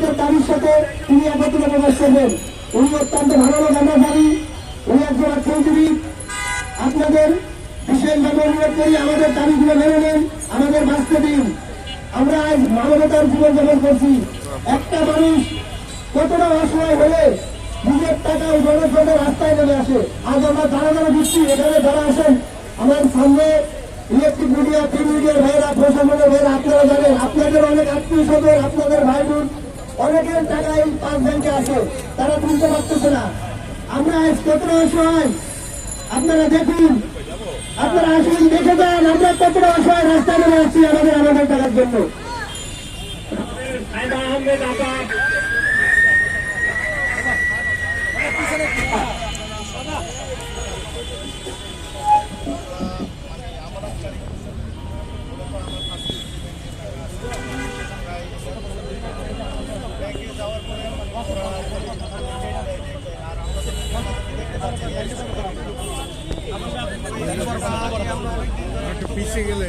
আমাদের দাবির সাথে তিনি একত্রে প্রকাশ করবেন উনি অত্যন্ত ভালো লোক, আমরা জানি। উনি একজন অর্থনীতিবি আপনাদের বিশেষভাবে অনুরোধ করি, আমাদের দাবিগুলো মেনে নেন, আমাদের বাঁচতে দিন। আমরা আজ মানবতার জীবনযাপন করছি। একটা মানুষ কতটা অসহায় হলে নিজের টাকায় জনগণের রাস্তায় নেমে আসে। আজ আমরা যারা যারা দিচ্ছি এখানে যারা আসেন আমার সামনে ইলেকট্রিক মিডিয়া প্রিন্ট মিডিয়ার ভাইয়েরা, প্রশাসনের ভাইয়েরা, আপনারা জানেন, আপনাদের অনেক আত্মীয় স্বজন, আপনাদের ভাই বোন অনেকের টাকা এই পাঁচ ব্যাংকে আছে, তারা তুলতে পারতেছে না। আমরা আজ কতটা অসহায়? আপনারা দেখুন, আপনারা আসুন, দেখে যান, আমরা কতটা অসহায় রাস্তা আছি আমাদের আমাদের টাকার জন্য। একটু পিছিয়ে গেলে